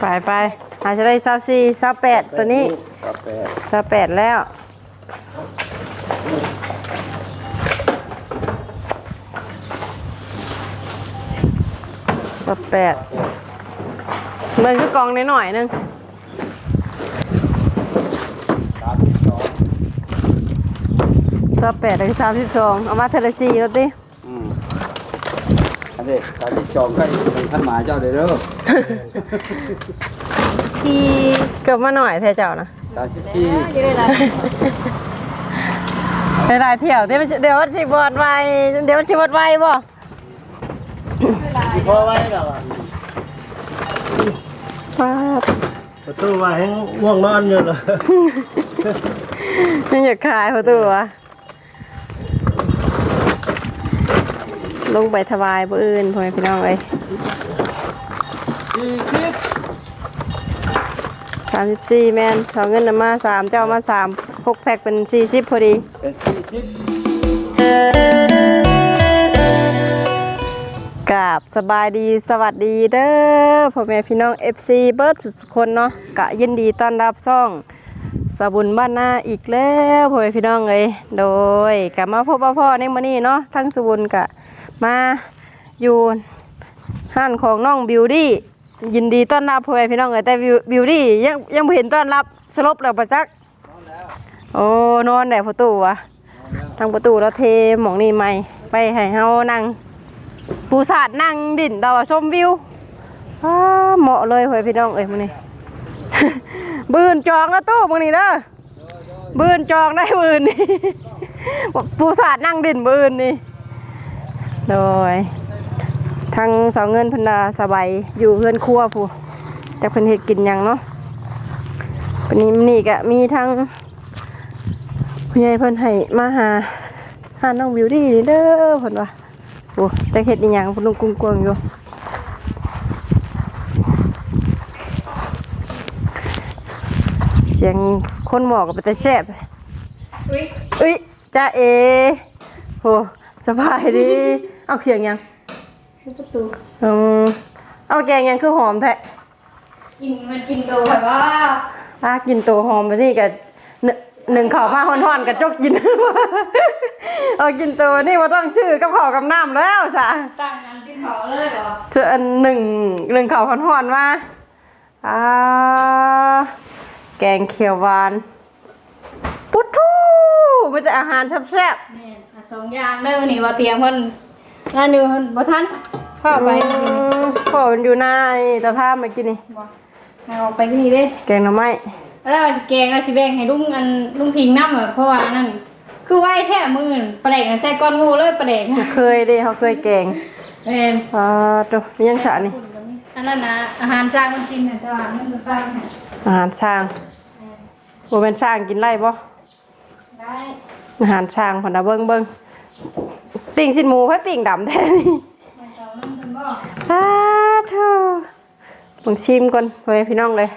ไปไปอาจจะได้ซับสี่ซับแปดตัวนี้กาแฟซับแปดแล้วซับแปดมันคือกองนิดหน่อยๆนึงสามสิบสองซับแปดถึงสามสิบสองเอามาเทเลซีแล้วติอืม อันนี้สามสิบสองก็เป็นท่านหมาเจ้าเด้อเด้อที่เกือบมาหน่อยแท้เจ้านะสามสิบสี่ได้หลายเที่ยวเดี๋ยวมันสิเดี๋ยวมันสิบวดไวเดี๋ยวมันสิบวดไวบ่พอไว้แล้วอะป้าดประตูว่าให้ง่วงนอนอยู่เลย ยังอยากขายประตูว ลงไปถวายบ่อื่นพ่อแม่พี่น้องเอ้ยสามสิบสี่แมนเอาเงินน่ะมาสามเจ้ามาสามหกแพ็คเป็นสี่สิบพอดีกราบสบายดีสวัสดีเด้อพ่อแม่พี่น้อง FC เบิร์ดสุดคนเนาะกะยินดีต้อนรับซ่องสบุญบ้านนาอีกแล้วพ่อแม่พี่น้องเอ้ยโดยกลับมาพบว่าพ่อในมื้อนี้เนาะทั้งสบุญกะ มาอยู่ห้านของน้องบิวดี้ยินดีต้อนรับพ่อแม่พี่น้องเอ้ยแต่บิวบิวดี้ยังยังบ่เห็นต้อนรับสลบแล้วประจักโอ้นอนได้ประตูวะทางประตูแล้วเทหมองนี่ใหม่ไปให้เฮานั่งปูสาดนั่งดิ่นดาวชมวิวเหมาะเลยเฮ้ยพี่น้องเอ้ยมึงนี่บืนจองแล้วตู้มึงนี่เด้อบืนจองได้บืนนี่ปูสาดนั่งดินบืนนี่ โดยทางสาวเงินเพันดาสบายอยู่เพื่อนครัวผู้แต่เพิ่นเฮ็ดกินหยังเนาะวันนี้นี่ก็มีทั้งผู้ใหญ่เพิ่นให้มาหาหาน้องวิวดีนี่เด้อเพิ่นว่าโอ้จะเห็ดอีหยังพุ่นลุงกุ้งกวางอยู่เสียงคนหมอกกับแต่แซ่บอุ้ยอุ้ยจ้าเอโหสบายดี เอาเขียงยังซื้อประตูอืมเอาแกงยังคือหอมแท้กินมันกินโตแบบว่าป้ากินตัวหอมไปนี่กับหนึ่งข่าวมาห่อนๆกับจกกินเอากินตัวนี่ว่าต้องชื่อกับข่าวกับน้ำแล้วจ้ะตั้งงานกินเขาเลยเหรอเจออันหนึ่งหนึ่งข่าวห่อนๆมาอ่าแกงเขียวหวานปุดทูไม่แต่อาหารแซ่บนี่อะสองอย่างได้วันนี้ว่าเตรียมเพิ่น งานอยู่เพิ่นบ่ทันเข้าๆไปอืมพ่อมันอยู่หน้านี่ตะท่ามากินนี่บ่เอาไปที่นี่เด้แกงหน่อไม้แล้วว่าสิแกงก็สิแบ่งให้ลุงอันลุงพิงนำอะเพราะว่านั่นคือไว้แท้มื้อปลาแดกน่ะใส่ก้อนงูเลยปลาแดกน่ะเคยเดิเขาเคยแกงแม่นอ่าตัวมียังฉะนี่อันนั้นนะอาหารสร้างมันกินน่ะแต่ว่ามันบ่ฟังน่ะอาหารช้างบ่เป็นช้างกินไรบ่ได้อาหารช้างพนนะเบิ่งเบิ่ง ปิ้งสินหมูให้ปิ้งดำแท้นี่ให้เจ้าน้ำเพิ่นบ่อ้าเธอมึงชิมก่อนเฮ้ยพี่น้องเลย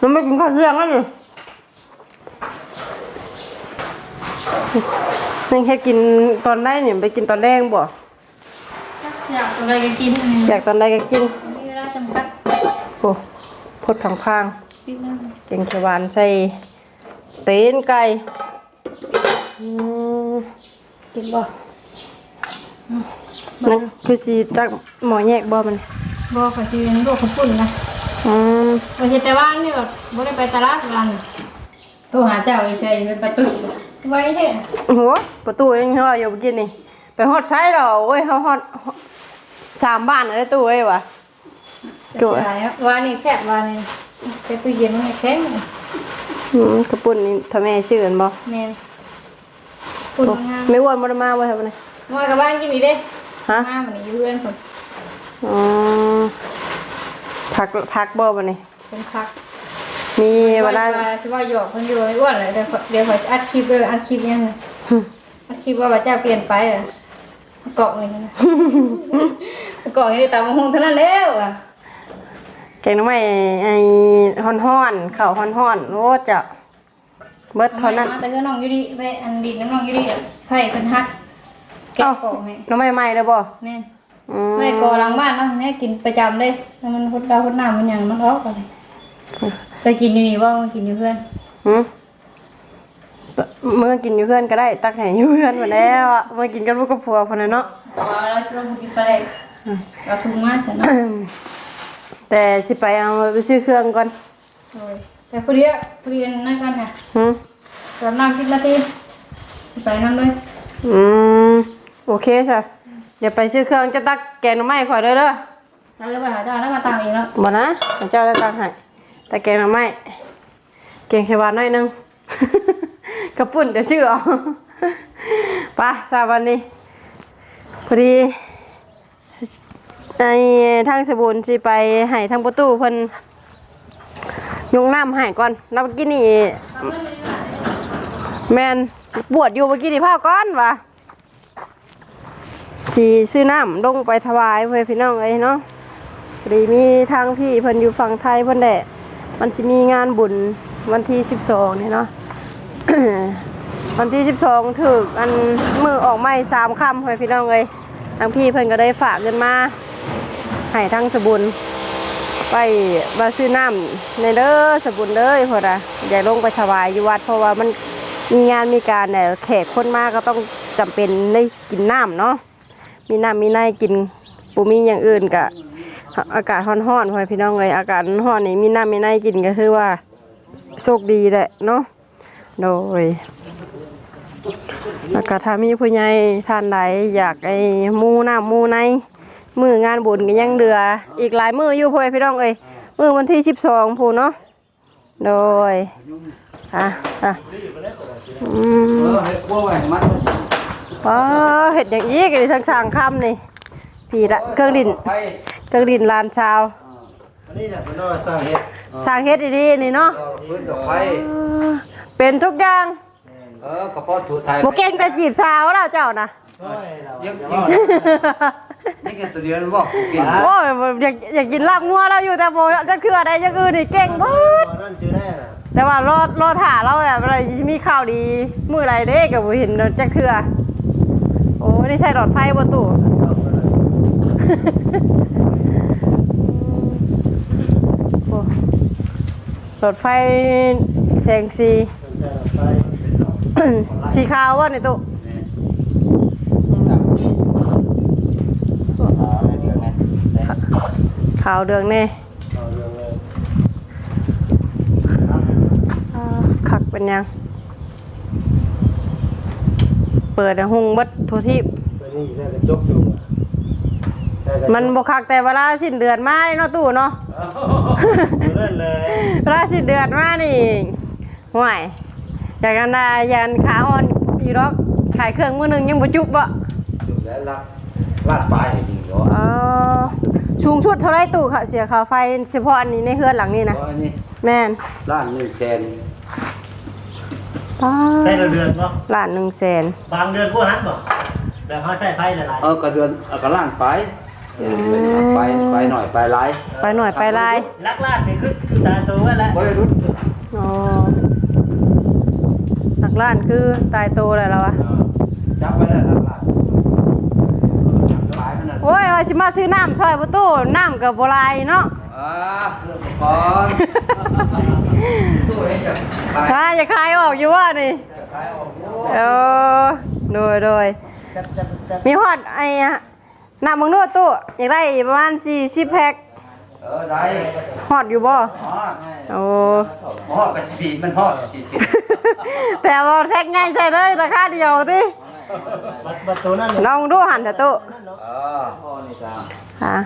มันไม่กินข้าวเที่ยงแล้วนี่นี่แค่กินตอนได้เนี่ยไปกินตอนแรกบ่อยากอะไรก็กินอันนี้อยากตอนใดก็กินมีเวลาจำกัดโอ้พดผังพางนิดนึงๆเก่งเขียวหวานใส่เต้นไก่อืม กินบ่นั่นคือสีตักหมอแยกบ่มันบ่ขอสิเป็นโรคขับปุ่นนะอืมบ่ใช่แต่ว่านี่แบบบ่ได้ไปตลาดกันโทรหาเจ้าอีใส่เป็นประตูไว้แท้โอ้โหประตูยังเขาอยู่เมื่อกี้นี่ ไปฮอดใช้ดอกโอ้ยเขาฮอดสามบ้านอะไรตู้เอ้ยวะตัวว่านี่แซ่บว่านี่ใส่ตู้เย็นมันแข็งอืมกระปุ่นนี่ทำไมชื่อกันบ่แม่น ปุ่นงามไม่อ้วนบ่ได้มาบ่ครับนี่มากับบ้านกินอีเด้ฮะมามันอยู่เพื่อนผมอ๋อพักพักบ่บ่นี่เป็นพักมีเวลาสิว่าหยอกเพิ่นอยู่ไอ้อ้วนเลยเดี๋ยวเดี๋ยวขออัดคลิปเลยอัดคลิปยังอัดคลิปว่าพระเจ้าเปลี่ยนไปอะเกาะเลยนะเกาะนี่ตามมาหงเท่านั้นแล้วอะแกงหน้ำไม้ไอ้ฮ้อนๆข้าวฮ้อนๆโอ้จะ เบิดเท่านั้น แต่คือน้องอยู่ดีไปอันดินน้องอยู่ดีอะไผ่เป็นฮักแกะเอ้า โปะให้หน้ำไม้ใหม่เลยบ่แม่นอืมไม่ก่อหลังบ้านเนาะแม่กินประจำเลยแล้วมันพดดาวพดน้ำมันหยังมันออกอะไรไปกินอยู่นี่ว่ามันกินอยู่เพื่อนหืมเมื่อกินอยู่เพื่อนก็ได้ ตักให้อยู่เพื่อนหมดแล้วอะเมื่อกินกันพวกกับผัวคนนั้นเนาะเอาแล้วเรากินไปเลยเอาถุงมาเถอะเนาะแต่สิไปเอาไปซื้อเครื่องก่อนโอ้ย แต่พอดีอะพอดีนั่นกันค่ะหืมตอนนั่งสิบนาทีไปนั่นเลยอืมโอเคใช่เดี๋ยวไปซื้อเครื่องจะตักแกงหน่อไม้ข่อยเด้อเด้อถ้าเกิดไปหาเจ้าแล้วมาตังเองแล้วบ่นะเจ้าได้ตังค์ให้แต่แกงหน่อไม้แกงเขียวหวานหน่อยหนึงกระปุ่นเดี๋ยวชื่อเอาไปทราบวันนี้พอดีไอ้ทางสบุนสิไปให้ทางประตูเพิ่น ยงน้ำให้ก่อนแล้วเมื่อกี้นี่แมนบวชอยู่เมื่อกี้นี่พาก่อนวะทีซื้อน้ำลงไปถวายเพื่อพี่น้องเอ้ยเนาะพอดีมีทางพี่เพิ่นอยู่ฝั่งไทยเพิ่นแหละมันสิมีงานบุญวันที่12นี่เนาะวันที่12ถึกอันมือออกไม้สามค่ำให้พี่น้องเลยทางพี่เพิ่นก็ได้ฝากเงินมาให้ทั้งสบุญ ไปมาซื้อน้ำในเด้อสบุญเด้อพอดะอย่าลงไปถวายอยู่วัด เพราะว่ามันมีงานมีการเนี่ยแขกคนมากก็ต้องจำเป็นได้กินน้ำเนาะมีน้ำมีในกินปูมีอย่างอื่นกะอากาศร้อนๆพ่อพี่น้องเลยอากาศร้อนนี่มีน้ำมีในกินก็คือว่าโชคดีแหละเนาะโดยแล้วก็ถ้ามีผู้ใหญ่ท่านใดอยากไอ้มูน้ำมูใน มืองานบุญก็ยังเหลือ อีกหลายมืออยู่พ่อพี่น้องเอ้ยมือวันที่สิบสองพูนเนาะโดยอะอะอืมเออให้กลัวไว้ให้มันอ๋อเห็ดอย่างนี้กันเลยทั้งช่างคำนี่ผีละเครื่องดินไปเครื่องดินลานชาวอันนี้เนี่ยมันต้องสร้างเฮ็ดช่างเฮ็ดดีๆนี่เนาะก็พื้นดอกไฟเป็นทุกอย่างเออกระเพาะถูไทยโมเก่งแต่จีบสาวแล้วเจ้านะยัง ยังยังกันตัวเดียวนะบอกกินโอ้ยอยากอยากกินลาบงัวเราอยู่แต่โมจะคืออะไรอยังอื่นนี่เก่งเบิดนั่นชื่อแน่น่ะแต่ว่ารอดรอดหาเราแบบอะไรมีข่าวดีมืออะไรเด้กับเห็นจะคือโอ้นี่ใช่หลอดไฟบนตู้โอ้หลอดไฟแสงสีไปสีขาวว่าในตู้ ขาวเดืองแน่เอาเรื่องเลยอ่าคักเป็นยัง เปิดให้หุงเบัดทุกที่ตัวนี้ใส่กระจกอยู่ใส่กระจกมันบกคักแต่เวลาสิ้นเดือนมาเลยเนาะตู้เนาะเล่นเลยเวลาสิ้นเดือนมานี่ห่วยอยากกันได้ยันขาอ่อนอยู่ดอกขายเครื่องมือหนึงยังบ่จุบบ่จุดแล้วลักลาดปลายให้ดีเหรออ๋อ สูงชุดเท่าไรตู้ค่ะเสียค่าไฟเฉพาะอันนี้ในเฮือนหลังนี้นะเพราะอันนี้แม่นล้านหนึ่งแสนป้าใส่ละเดือนบ่ล้านหนึ่งแสนบางเดือนกูหันบ่แบบเขาใส่ไฟหลายเออกระเดือนเอากระล้านไปเออไปไปหน่อยไปหลายไปหน่อยไปลายๆลักลาดนี่คือคือตาตัวไว้แล้วบริรุษอ๋อหลักล้านคือตายโตเลยแล้ววะ จับไว้แล้วลักลาดปลายมันน่ะ โอ้ยว่าสิมาซื้อน้ำช่วยประตูน้ำกับโบราณเนาะอ่าเรื่องก่อนตู้เองจะขายถ้าอย่าคายออกอยู่ว่านี่จะขายออกโอ้เออโดยโดยมีฮอดไอ้อะน้ำมังนวดตู้อยากได้ประมาณ40แพ็คเออได้ฮอดอยู่บ่ฮอดโอ้ฮอดไปปีมันฮอดสี่สิบแต่ว่าแพ็คง่ายใช่เลยราคาเดียวติ บัดบัดตัวนั้นลองดูหันเถอะตู้เออค่ะ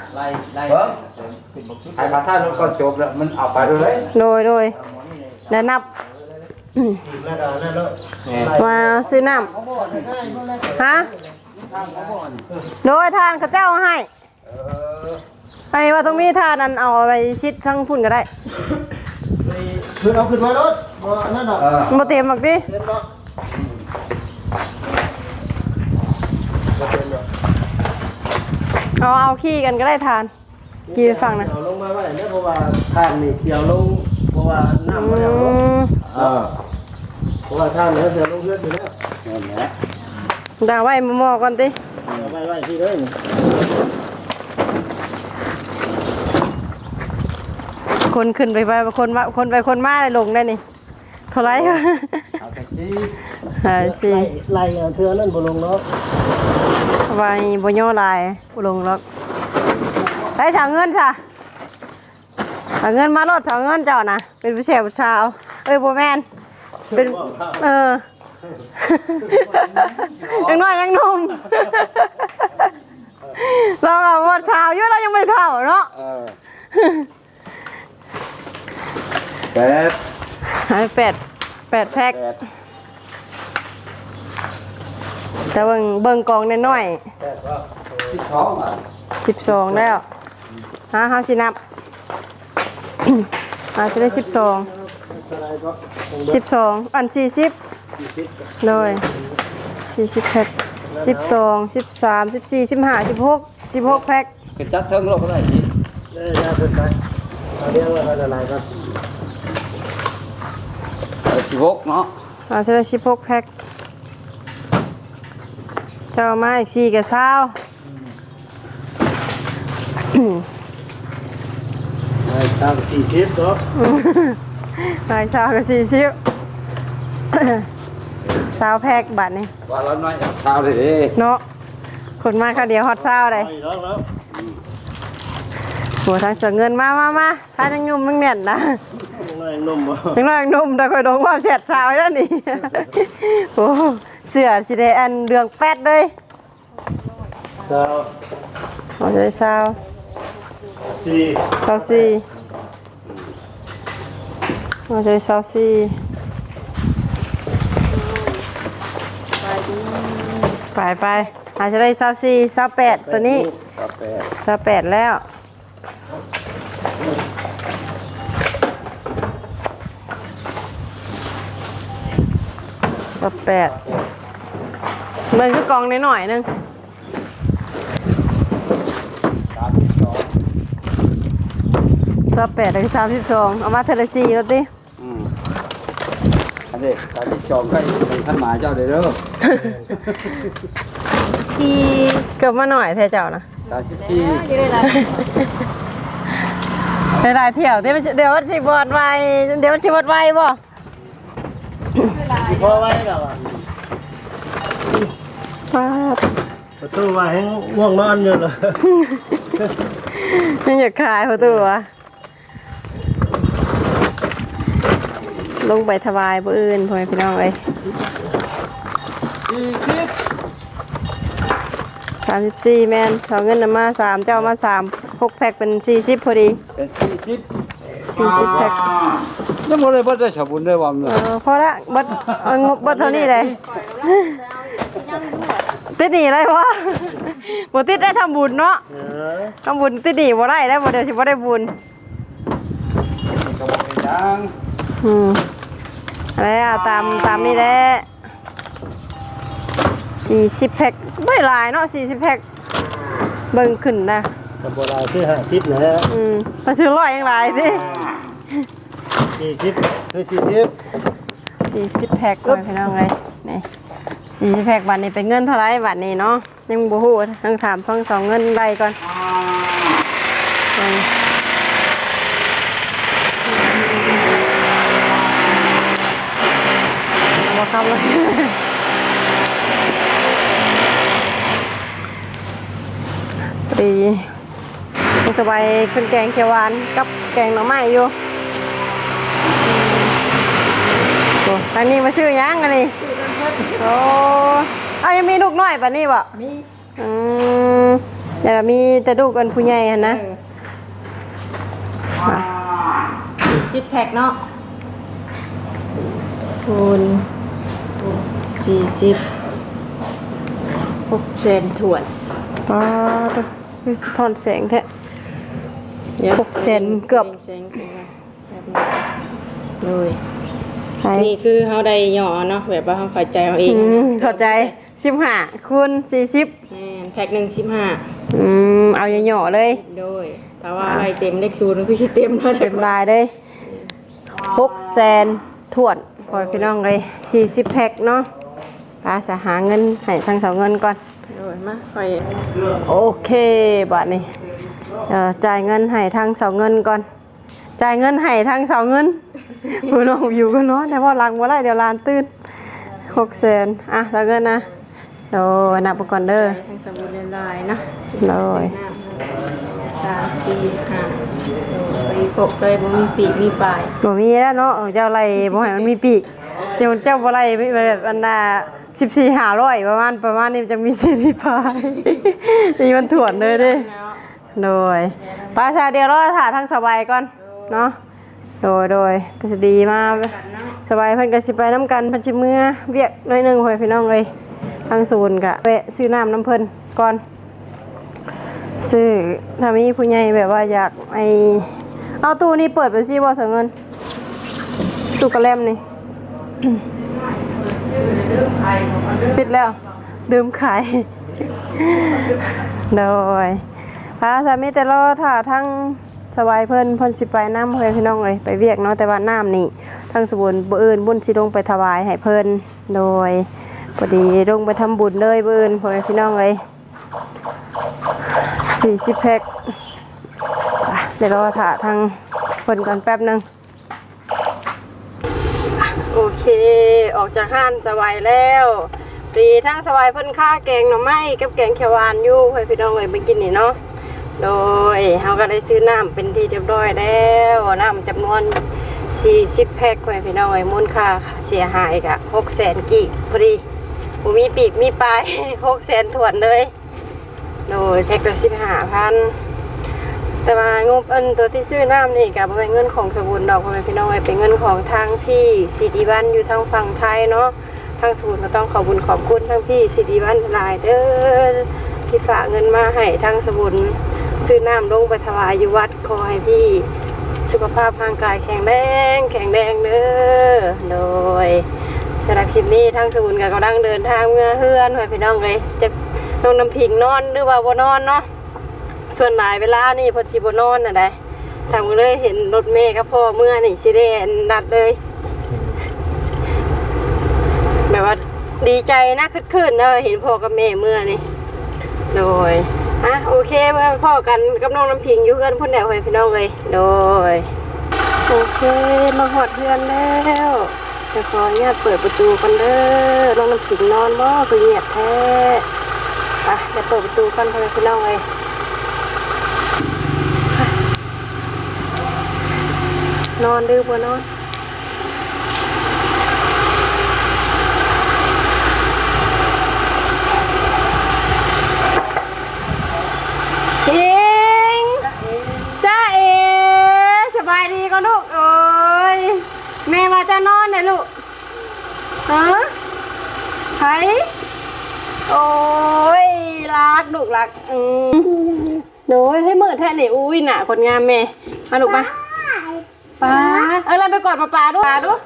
เบิ้งให้มาท่ารถก็จบแล้วมันเอาไปเลยโดยโดยแล้วนับแล้วก็นั่นเลยมาซื้อน้ำฮะโดยทานเขาเจ้าให้เออไอ้ว่าต้องมีทานนั้นเอาไปชิดทั้งพุ่นก็ได้คือเอาขึ้นมารถบ่นั่นดอกเออมาเต็มหรอกดิเต็มดอก เขาเอาขี้กันก็ได้ทานกี่ฟังนะเอาลงมาไว้เนี่ยเพราะว่าทานนี่เสียวลงเพราะว่าน้ำมันเองลงเพราะว่าทานเนี่ยเสียวลงเลือดอยู่แล้วนั่นแด่าไว้หม้อก่อนติไว้ไว้พี่เลยคนขึ้นไปไปคนมาคนไปคนมาเลยลงได้นี่ท่าไรเอาแท็กซี่ไล่เทือนั่นบ่ลงเนาะ ไว้บโยลายบ่ลงล็อกไปสาวเงินจ้ะสาวเงินมารถสาวเงินเจ้านะเป็นผู้ชายผู้ชาวเอ้ยโบแมนเป็นเออยังน้อยยังหนุ่มเราอะว่าชาวเยอะเรายังไม่เท่าเนาะเออแปดหายแปดแปดแพ็ค แปดแต่เบิ่งเบิ่งกองน้อยที่ท้องอะๆสิบสองแล้วฮะเฮาสินับ อาจะได้สิบสองอะไรก็สิบสองอันสี่สิบเลยสี่สิบแพ็คสิบสองสิบสามสิบสี่สิบห้าสิบหกสิบหกแพ็คคือจัดเทิงโลกก็ได้สิได้ยาเพิ่นไปเอาเรียกว่าอะไรก็สิบหกเนาะอาจะได้สิบหกแพ็ค เจ้ามาอีกสี่กับเช้าได้สามสี่สิบเนาะลายเช้ากับสี่สิบเช้าแพ็คบัตรนี่ว่าเราน้อยจากเช้าเลยเด้เนาะคนมาข้าวเดียวฮอตเช้าเลยไปแล้วแล้วหัวทางเสือเงินมามามาถ้ายังยุ่มยังเน่นนะน้อยนุ่มบ่ยังน้อยยังนุ่มแต่คอยดงความเสียดชาวไว้แล้วนี่โอ้ เสือสิได้อันเดืองแปดเลยเก้าเอาใจเช้าสี่เช้าสี่เอาใจเช้าสี่ไปไปอาจจะได้เช้าสี่เช้าแปดตัวนี้กับแปดเช้าแปดแล้วสิบแปด มันคือกองนิดหน่อยๆนึงสามสิบสองสิบแปดถึงสามสิบสองเอามาเทเลซีแล้วดิอืมอันนี้สามสิบสองก็เป็นขันหมาเจ้าเด้อเด้อที่เกือบมาหน่อยแท้เจ้านะสามสิบสี่ได้หลายเที่ยวเดี๋ยวมันสิเดี๋ยวมันสิบวดไวเดี๋ยวมันสิบวดไวบ่ พอไว้แล้วอะ ป้าดประตูไว้ให้ง่วงนอนอยู่เลยยังอยากขายประตูวะลงไปถวายบ่อื่นพ่อแม่พี่น้องเอ้ยสี่สิบสามสิบสี่แมนเอาเงินน่ะมาสามเจ้ามาสามหกแพ็คเป็นสี่สิบพอดีเป็นสี่สิบสี่สิบแพ็คยังบ่ได้บ่ได้ฉบุญได้ว่ามันเออพอละเบดเอางบเบดเท่านี้เลย ติดหนีเลยวะบ่ติดได้ทำบุญเนาะเออทำบุญติดหนีบ่ได้ได้บ่เดี๋ยวสิบ่ได้บุญก็บ่เป็นหยังอืมอะไรอะตามตามนี่แหละสี่สิบแพ็คไม่หลายเนาะสี่สิบแพ็คเบิ่งขึ้นนะกับโบราณคือห้าสิบนะฮะอืมมาซื้อร้อยยังหลายสิสี่สิบคือสี่สิบสี่สิบแพ็คเลยพี่น้องเลยนี่ สี่สิบแพ็คบัตรนี้เป็นเงินเท่าไรบัตรนี้เนาะยังบ่ฮู้ต้งถามฟังสองเงินใบก่อนอืมบ่คำเลยดีคุณสบายขึ้นแกงเขียวหวานกับแกงหน่อไม้อยู่โอ้ทางนี้มาชื่อยังกันนี่ โอ้เอายังมีลูกน้อยปะนี่บ่มีอืมแต่ละมีแต่ลูกกันผู้ใหญ่หั่นนะสิบแพ็คเนาะคูณสี่สิบหกเซนถ่วนป้าดทอนแสงแท้หกเซนเกือบแสงขึ้นมาแบบนี้เลย ใช่นี่คือเฮาได้ย่อเนาะแบบว่าเฮาเข้าใจเอาเองอืมเข้าใจสิบห้าคูณสี่สิบแม่นแพ็คหนึ่งสิบห้าอืมเอาหย่อๆเลยโดยแต่ว่าอะไรเต็มเลขศูนย์ก็คือสิเต็มแล้วเต็มลายเลยหกแสนถ่วนพอพี่น้องเลยสี่สิบแพ็คเนาะป้าจะหาเงินให้ทางเสาเงินก่อน โดยมาค่อยโอเคบัดนี้เดี๋ยวจ่ายเงินให้ทางเสาเงินก่อน จ่ายเงินให้ทั้งสองเงินผู้น้องอยู่ก็เนาะแต่ว่าหลังบ่ได้เดี๋ยวลานตื่นหกแสนอะแล้วเงินนะโดยนับไปก่อนเด้อทั้งสมุนลายๆเนาะโดยสามสี่ห้าพอดีครบเลยบ่มีปีกมีปลายบ่มีแล้วเนาะเออเจ้าไรบ่ให้มันมีปีกเจ้าเจ้าบ่ไรแบบอันน่ะ14 500ประมาณประมาณนี้มันจะมีเศษมีพายนี่มันถ่วนเลยเด้โดยปลาชาเดียวรอถ่าทั้งสบายก่อน เนาะโดยโดยก็จะดีมากสบายพิ่นก็สิไปน้ำกันพิ่นสิเมื่อเวียกหน้อยหนึงพ่อพี่น้องเลยทางศูนย์กะแวะซื้อน้ำน้ำเพิ่นก่อนซื้อถ้ามีผู้ใหญ่แบบว่าอยากไอเอาตู้นี้เปิดไปสิบ่เสียเงินตู้กระแลมนี่ปิดแล้วดื่มขายโดยพระสามีแต่รอถ่าทั้ง สบายเพิ่นเพิ่นสิไปน้ำเพิ่นพี่น้องเลยไปเวียกเนาะแต่ว่าน้ำนี่ทั้งสบุญบ่อื่นบุญสิลงไปถวายให้เพิ่นโดยพอดีลงไปทำบุญเลยบื่นพ่อแม่พี่น้องเลย40แพ็คเดี๋ยวรอถ่าทั้งเพิ่นก่อนแป๊บหนึงโอเค ออกจากห้านสบายแล้วปีทั้งสบายเพิ่นค่าแกงหน่อไม้กับแกงเขียวหวานอยู่ให้พี่น้องเอ้ยไปกินนี่เนาะ โดยเฮาก็ได้ซื้อน้ำเป็นที่เรียบร้อยแล้วน้ำจำนวน 40 แพ็คให้พี่น้อยมูลค่าเสียหายกะ600กีบพอดีบ่มีปีกมีปลาย600ถ้วนเลย โดยแพ็คละ15,000แต่ว่างบอันตัวที่ซื้อน้ำนี่กับเป็นเงินของสบุนดอกพี่น้องเป็นเงินของทางพี่สีดีบ้านอยู่ทางฝั่งไทยเนาะทางสบุนก็ต้องขอบุญขอบคุณทางพี่สีดีบ้านหลายเด้อที่ฝากเงินมาให้ทางสบุน ซื้อน้ำลงไปถวายอยู่วัดขอให้พี่สุขภาพร่างกายแข็งแรงแข็งแรงเด้อโดยสำหรับคลิปนี้ทางสบุนก็กำลังเดินทางเมื่อเฮือนพ่อแม่พี่น้องเลยจะน้องน้ำพิงนอนหรือว่าบ่นอนเนาะส่วนหลายเวลานี่พอสิบนอนน่ะได้ทำเลยเห็นรถเมย์กับพ่อเมื่อนี่สิได้นัดเลยแบบว่าดีใจนะขึ้นขึ้นนะเห็นพ่อกับแม่เมื่อนี่โดย อะโอเคเมื่อพ่อกันกับน้องน้ำพิงอยู่เพื่อนพ่นแดวให้พี่น้องเลยโดยโอเคมาหอดเพื่อนแล้วจะขออนุญาตเปิดประตูกันเด้อน้องน้ำพิงนอนบ่คือเงียบแท้อะเดี๋ยวเปิดประตูกันให้พี่น้องเลยนอนดื้อบ่นอนพิงจ้าเอส บายดีก็ลูกโอ้ยแม่ว่าจะนอนเนี่ยลูกฮะไผโอ้ยรักลูกรักอืมโดยให้มือแท่นี่อุ้ยหน่ะคนงามแม่มาลูกมาป้าเออเราไปกอดป้าป้าด้วยป้าด้วย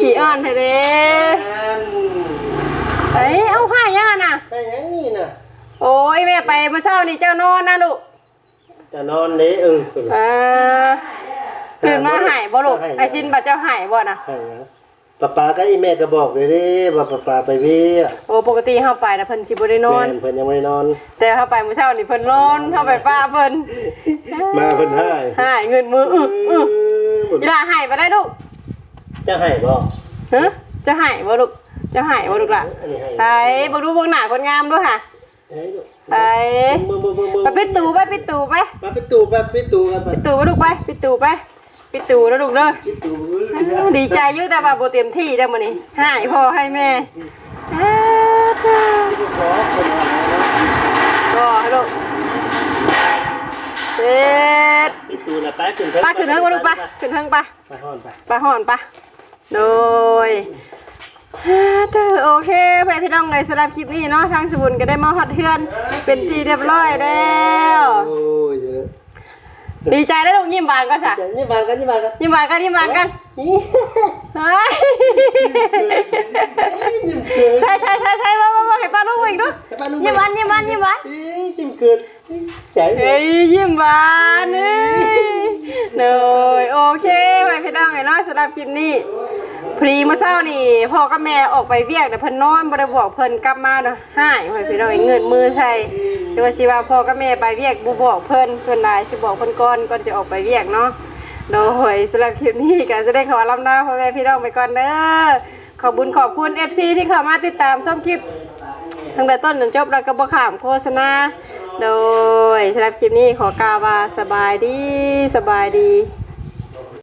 ขี่อ่อนเถอะเด้เอ้ยเอาให้ย่าน่ะไปยังนี่น่ะโอ้ยแม่ไปเมื่อเช้านี่เจ้านอนนะลูก จะนอนเลยเอออ่าตื่นมาหายบ่ลูกไอชินบ่เจ้าหายบ่นะให้ยังป้าป้าก็อีแม่ก็บอกเลยดิว่าป้าป้าไปเวียโอ้ปกติเฮาไปนะเพิ่นสิบ่ได้นอนแม่เพิ่นยังไม่นอน แต่เฮาไปเมื่อเช้านี่เพิ่นนอนเฮาไปป้าเพิ่นมาเพิ่นให้หายเงินมืออึอึอีหล่าหายบ่ได้ลูกจะให้บ่ฮะจะหายบ่ลูกจะหายบ่ลูกล่ะอันนี้ให้ไปบ่ดูเบิ่งหน้าคนงามด้วยค่ะให้ลูก ไปมือมือมือมือไปปิดตูไปปิดตูไปมาปิดตู้ไปปิดตู้กันไปปิดตูไปลูกไปปิดตูไปปิดตูแล้วลูกเด้อปิดตู้ดีใจอยู่แต่ว่าบ่เต็มที่เด้อมื้อนี้ให้พ่อให้แม่อ้าวก็ให้ลูกเด็ดปิดตู้น่ะไปขึ้นไปขึ้นเทิงมาลูกไปขึ้นเทิงไปไปฮ้อนไปไปห่อนไปโดยฮ่าเด้อ โอเคเพื่อนพี่น้องเลยสำหรับคลิปนี้เนาะทางสบุนก็ได้มาฮอดเทือนเป็นทีเรียบร้อยแล้วดีใจได้วลูกยิ้มบานก็จ้ะนี่บานกันนี่บานกันยิ้มบานกันยิ้มบานกันใช่ใช่ใช่ใช่ว่าว่าว่าให้ป้าลูกอีกดูยิ้มหวานยิ้มหวานยิ้มหวานจิ้มเกิดใจเฮ้ยยิ้มหวานเอ้ยโอเคไว้พี่น้องไอ้น้อยสำหรับคลิปนี้ รีเมื่อเช้านี่พ่อกับแม่ออกไปเวียกแต่เพิ่นนอนบ่ได้บอกเพิ่นกลับมาเนาะหายไว้พี่น้องเงินมือใส่แต่ว่าสิว่าพ่อกับแม่ไปเวียกบ่บอกเพิ่นส่วนหลายสิบอกเพิ่นก่อนก่อนสิออกไปเวียกเนาะโดยสำหรับคลิปนี้ก็จะได้ขอลำลาพ่อแม่พี่น้องไปก่อนเด้อขอบคุญขอบคุณ FC ที่เข้ามาติดตามชมคลิปตั้งแต่ต้นจนจบแล้วก็บ่ขามโฆษณาโดยสำหรับคลิปนี้ขอกล่าวว่าสบายดีสบายดี